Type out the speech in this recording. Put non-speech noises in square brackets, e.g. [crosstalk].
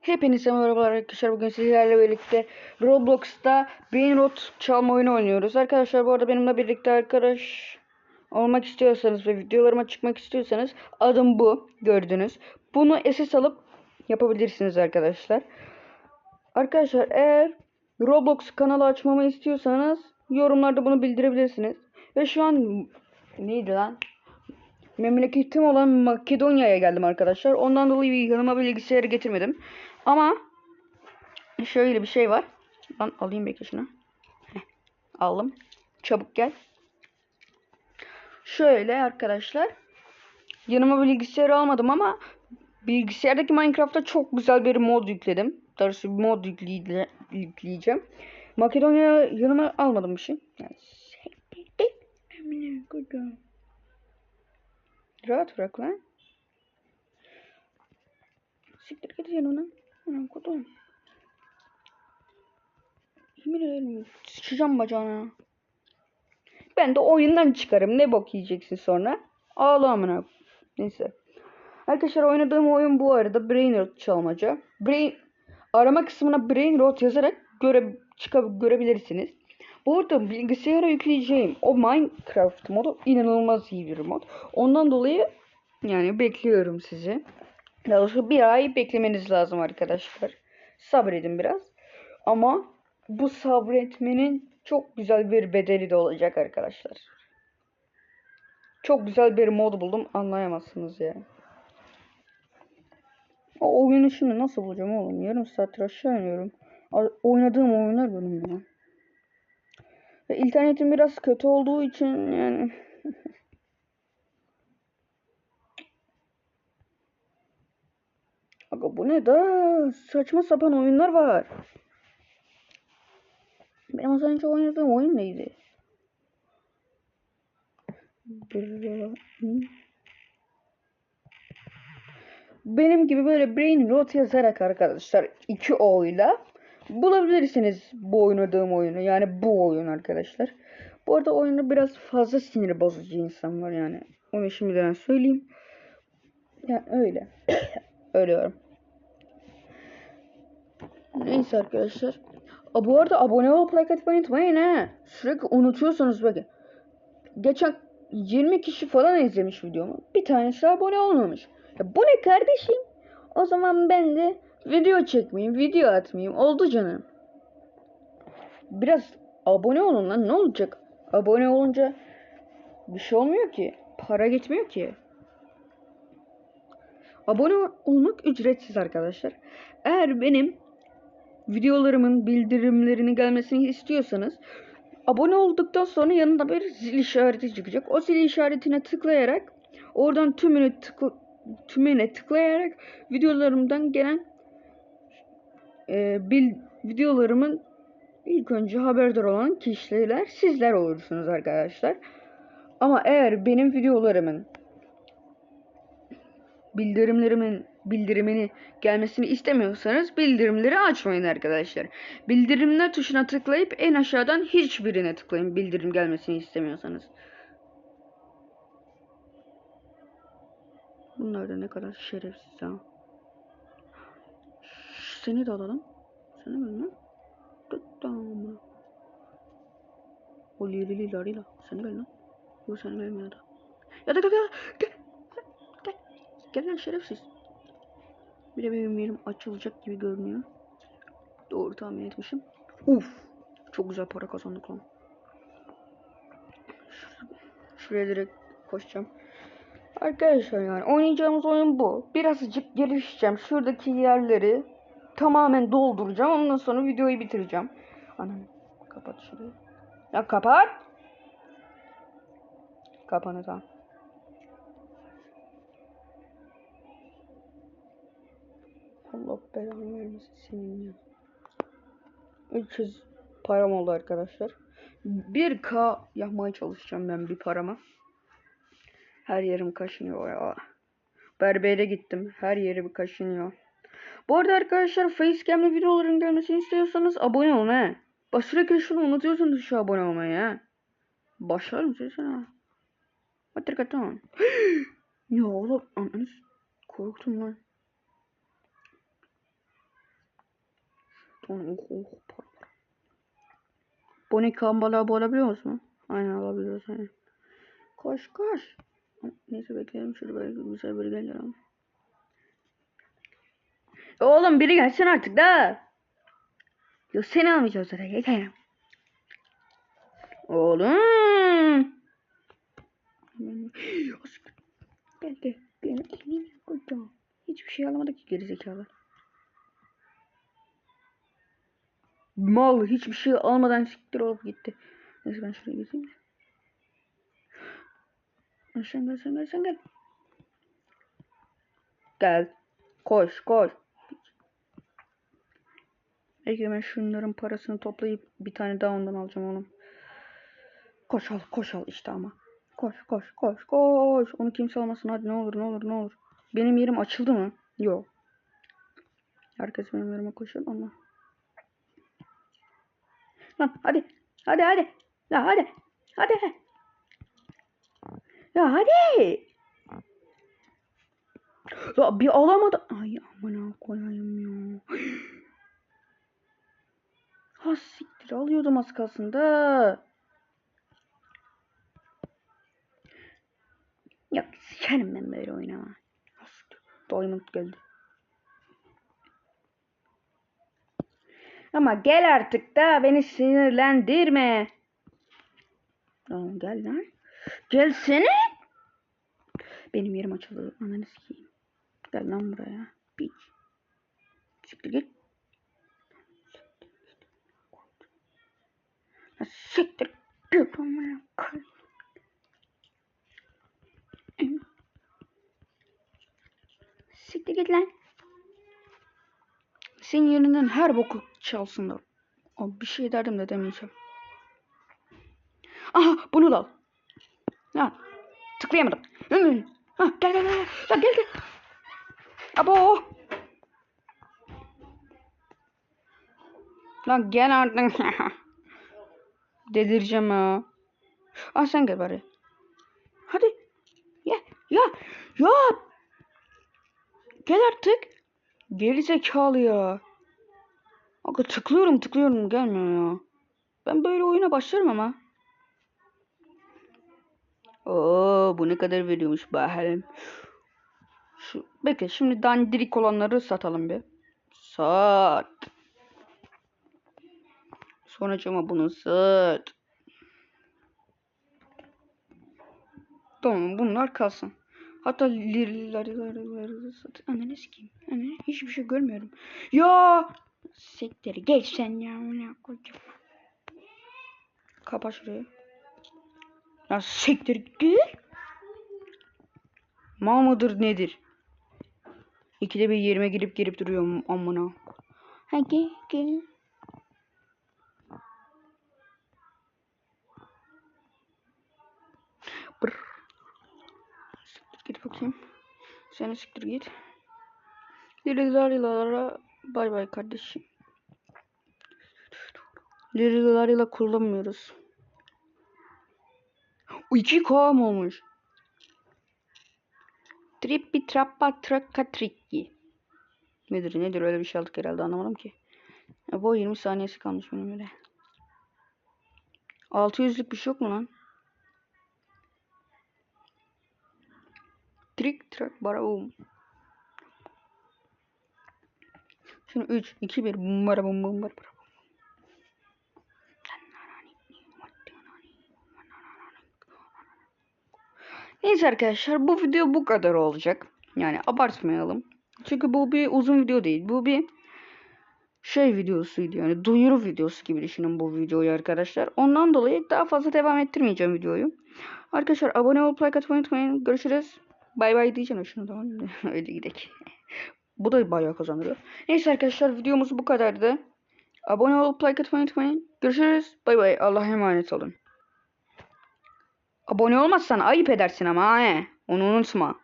Hepinize merhabalar arkadaşlar. Bugün sizlerle birlikte Roblox'ta Brain Rot çalma oyunu oynuyoruz. Arkadaşlar bu arada benimle birlikte arkadaş olmak istiyorsanız ve videolarıma çıkmak istiyorsanız adım bu. Gördünüz. Bunu SS alıp yapabilirsiniz arkadaşlar. Arkadaşlar eğer Roblox kanalı açmamı istiyorsanız yorumlarda bunu bildirebilirsiniz. Ve şu an neydi lan? Memleketim olan Makedonya'ya geldim arkadaşlar. Ondan dolayı yanıma bilgisayarı getirmedim. Ama şöyle bir şey var. Ben alayım bekle şunu. Heh, aldım. Çabuk gel. Şöyle arkadaşlar. Yanıma bilgisayarı almadım ama bilgisayardaki Minecraft'ta çok güzel bir mod yükledim. Darısı bir mod yükleye- yükleyeceğim. Makedonya'ya yanıma almadım bir şey. Yani, Rahat bırak lan. Siktir git yanına. Anam kodum. Yemin ederim sıçacağım bacağına. Ben de oyundan çıkarım. Ne bok yiyeceksin sonra? Ağla amına. Neyse. Arkadaşlar oynadığım oyun bu arada Brain Rot çalmaca. Brain arama kısmına Brain Rot yazarak göre çıkab görebilirsiniz. Bu arada bilgisayara yükleyeceğim o Minecraft modu inanılmaz iyi bir mod. Ondan dolayı yani bekliyorum sizi. Daha bir ay beklemeniz lazım arkadaşlar. Sabredin biraz. Ama bu sabretmenin çok güzel bir bedeli de olacak arkadaşlar. Çok güzel bir mod buldum anlayamazsınız ya. O oyunu şimdi nasıl bulacağım oğlum? Yarım saattir aşağı iniyorum. Oynadığım oyunlar benim ya. Ve internetim biraz kötü olduğu için yani [laughs] Aga bu ne da saçma sapan oyunlar var. Benim az önce oynadığım oyun neydi? Benim gibi böyle brain rot yazarak arkadaşlar iki oyla bulabilirsiniz bu oynadığım oyunu. Yani bu oyun arkadaşlar. Bu arada oyunda biraz fazla sinir bozucu insan var yani. Onu şimdiden söyleyeyim. Yani öyle. [coughs] Ölüyorum. Neyse arkadaşlar. Aa, bu arada abone olup like atmayı unutmayın ha. Sürekli unutuyorsunuz bakın. Geçen 20 kişi falan izlemiş videomu. Bir tanesi abone olmamış. Ya bu ne kardeşim? O zaman ben de video çekmeyeyim, video atmayayım. Oldu canım. Biraz abone olun lan ne olacak? Abone olunca bir şey olmuyor ki. Para gitmiyor ki. Abone olmak ücretsiz arkadaşlar. Eğer benim videolarımın bildirimlerini gelmesini istiyorsanız abone olduktan sonra yanında bir zil işareti çıkacak. O zil işaretine tıklayarak oradan tümüne tıkla, tümüne tıklayarak videolarımdan gelen e, bil, videolarımın ilk önce haberdar olan kişiler sizler olursunuz arkadaşlar. Ama eğer benim videolarımın bildirimlerimin bildirimini gelmesini istemiyorsanız bildirimleri açmayın arkadaşlar. Bildirimler tuşuna tıklayıp en aşağıdan hiçbirine tıklayın bildirim gelmesini istemiyorsanız. Bunlar da ne kadar şerefsiz ha. Seni de alalım. Seni mi? Tamam. O lili lili larila. Seni gel. Bu seni gelmiyor da. Ya da gel gel. Gel. Gel lan şerefsiz. Bir benim yerim açılacak gibi görünüyor. Doğru tahmin etmişim. Uf. Çok güzel para kazandık lan. Şuraya direkt koşacağım. Arkadaşlar yani oynayacağımız oyun bu. Birazcık gelişeceğim. Şuradaki yerleri tamamen dolduracağım. Ondan sonra videoyu bitireceğim. Anam kapat şurayı. Ya kapat. Kapanı tamam. Allah belanı vermesin senin ya. 300 param oldu arkadaşlar. 1k yapmaya çalışacağım ben bir parama. Her yerim kaşınıyor ya. Berbere gittim. Her yerim kaşınıyor. Bu arada arkadaşlar facecam'li videoların gelmesini istiyorsanız abone olun he. Bak sürekli şunu unutuyorsunuz şu abone olmayı ha. Başlarım söylesene. Hadi kaçın. [gasps] ya oğlum ananı korktum lan. Onu. Oh, oh, para. Bonnie kambalığı bu alabiliyor musun? Aynen alabiliyoruz aynen. Koş koş. Neyse bekleyelim böyle güzel biri gelir ama. Oğlum biri gelsin artık da. Yok seni almayacağız zaten yeter. Oğlum. Geldi. Benim eminim kocaman. Hiçbir şey alamadık ki gerizekalı. Mal hiçbir şey almadan siktir olup gitti. Neyse ben şuraya geçeyim. Sen gel sen gel sen gel. Gel. Koş koş. Belki ben şunların parasını toplayıp bir tane daha ondan alacağım oğlum. Koş al koş al işte ama. Koş koş koş koş. Onu kimse almasın hadi ne olur ne olur ne olur. Benim yerim açıldı mı? Yok. Herkes benim yerime koşuyor ama. Lan hadi. Hadi hadi. Ya hadi. Hadi. Ya hadi. Ya bir alamadı. Ay amına koyayım ya. Ha siktir alıyordum az kalsın da. Sikerim ben böyle oynama. Diamond geldi. Ama gel artık da beni sinirlendirme. Tamam gel lan. Gelsene. Benim yerim açıldı. Ananı sikeyim. Gel lan buraya. Piç. Siktir git. Siktir. Siktir git lan. Senin yerinden her boku çalsınlar. Abi bir şey derdim de demeyeceğim. Aha bunu da al. Ha, tıklayamadım. Ha, gel gel gel. Ya gel gel. Abo. Lan gel artık. [laughs] Delireceğim ha. Ah sen gel bari. Hadi. Ya ya ya. Gel artık. Geri zekalı ya. Aga tıklıyorum tıklıyorum gelmiyor ya. Ben böyle oyuna başlarım ama. Oo bu ne kadar veriyormuş bakalım. Şu bekle şimdi dandirik olanları satalım bir. Sat. Sonracıma bunu sat. Tamam bunlar kalsın. Hatta sat. Ananı sikeyim. Ananı hiçbir şey görmüyorum. Ya siktir geç sen ya. amına koyayım. Kapa şurayı. Ya siktir git. Mal mıdır nedir? İkide bir yerime girip girip duruyorum amına. Ha gel gel. Brr. Siktir git bakayım. Seni siktir git. Lirilarıyla bay bay kardeşim. Lirilarıyla kullanmıyoruz. O 2K mı olmuş? Trippi trappa trakka trikki. Nedir nedir öyle bir şey aldık herhalde anlamadım ki. Ya bu 20 saniyesi kalmış benim öyle. 600'lük bir şey yok mu lan? Trik trak barabum. Şimdi 3, 2, 1. Bum bara bum bum bara bara. Neyse arkadaşlar bu video bu kadar olacak. Yani abartmayalım. Çünkü bu bir uzun video değil. Bu bir şey videosuydu yani duyuru videosu gibi düşünün bu videoyu arkadaşlar. Ondan dolayı daha fazla devam ettirmeyeceğim videoyu. Arkadaşlar abone olup like atmayı unutmayın. Görüşürüz. Bay bay diyeceğim şunu tamam? [laughs] Öyle gidelim. bu da bayağı kazandırıyor. Neyse arkadaşlar videomuz bu kadardı. Abone olup like atmayı unutmayın. Görüşürüz. Bay bay. Allah'a emanet olun. Abone olmazsan ayıp edersin ama he. Onu unutma.